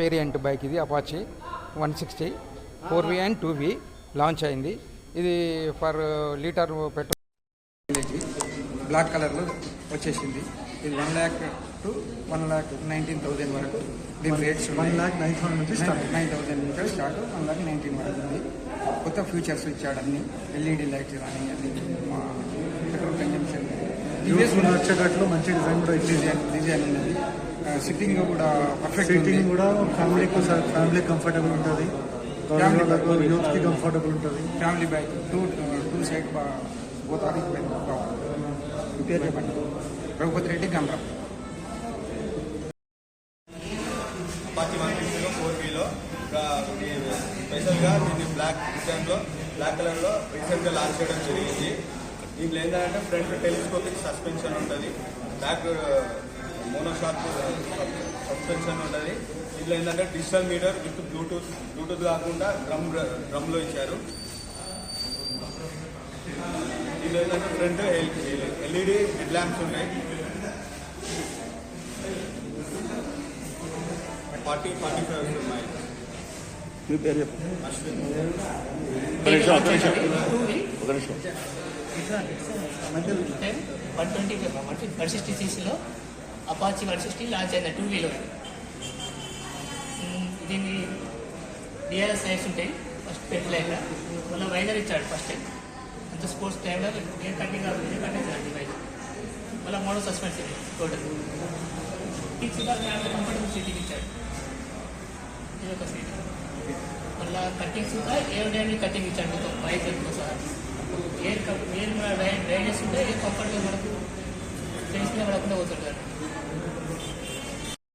Variant bike ఇది Apache one sixty four V and two V launch అయింది. ఇది per litre petrol. Black కలర్లో వచ్చేసింది. ఇది one lakh to one lakh nineteen thousand వరకు దీని rates one lakh nine thousand నుంచి స్టార్ట్ నైన్ థౌజండ్ నుంచి స్టార్ట్ వన్ ల్యాక్ నైన్టీన్ వరకు ఉంది. కొత్త ఫీచర్స్ ఇచ్చాడు అన్ని. ఎల్ఈడి లైట్స్ కానీ అన్ని మా పెట్రోల్ కన్జంప్షన్ యూస్ నచ్చేటట్లు మంచి డిజైన్ కూడా డిజైన్ డిజైన్ ఉన్నది సిట్టింగ్ కూడా పర్ఫెక్ట్ సీటింగ్ కూడా ఫ్యామిలీకి ఫ్యామిలీ కంఫర్టబుల్ ఉంటుంది. యూత్కి కంఫర్టబుల్ ఉంటుంది. Family bike two two side both R Raghupathi Reddy Gandram Apache one four వీలో స్పెషల్గా దీన్ని బ్లాక్ డిజైన్లో బ్లాక్ కలర్లో రీసెంట్గా లాంచ్ చేయడం జరిగింది. దీంట్లో ఏంటంటే ఫ్రంట్ టెలిస్కోపిక్ సస్పెన్షన్ ఉంటుంది. బ్యాక్ మోనోషాక్ సస్పెన్షన్ ఉంటుంది. దీంట్లో ఏంటంటే digital meter with bluetooth bluetooth కాకుండా డ్రమ్ డ్రమ్లో ఇచ్చారు. దీంట్లో ఏంటంటే ఫ్రంట్ ఎల్ఈడి హెడ్ ల్యాంప్స్ ఉన్నాయి. ఫార్టీ ఫార్టీ ఫైవ్ ఉన్నాయి మీ పేరు చెప్పు. అశ్విన్. ఒక నిమిషం ఒక నిమిషం. ఒక నిమిషం. వన్ ట్వంటీ వన్ సిక్స్టీ సీసీలో అపాచీ వన్ సిక్స్టీ లాంచ్ అయింది టూ వీలర్ దీన్ని డిఆర్ఎస్ టైర్స్ ఉంటాయి. ఫస్ట్ పెద్ద లైన్లో. మళ్ళీ వైజర్ ఇచ్చాడు ఫస్ట్ టైం అంత స్పోర్ట్స్ టైంలో ఎయిర్ కటింగ్ ఎయిర్ కటింగ్ ఇచ్చాడు వైజర్ మళ్ళీ మోడల్ సస్పెన్స్ టోటల్ కూడా కంఫర్టబుల్ సీటింగ్ ఇచ్చాడు. ఒక సీట్ మళ్ళీ కటింగ్స్ కూడా ఏ ఏరోడైనమిక్ కటింగ్ ఇచ్చాడు మొత్తం వైజర్తో సహా. ఎయిర్ ఎయిర్ డ్రైనేజ్ ఉంటే ఏ కంఫర్ట్గా మనకు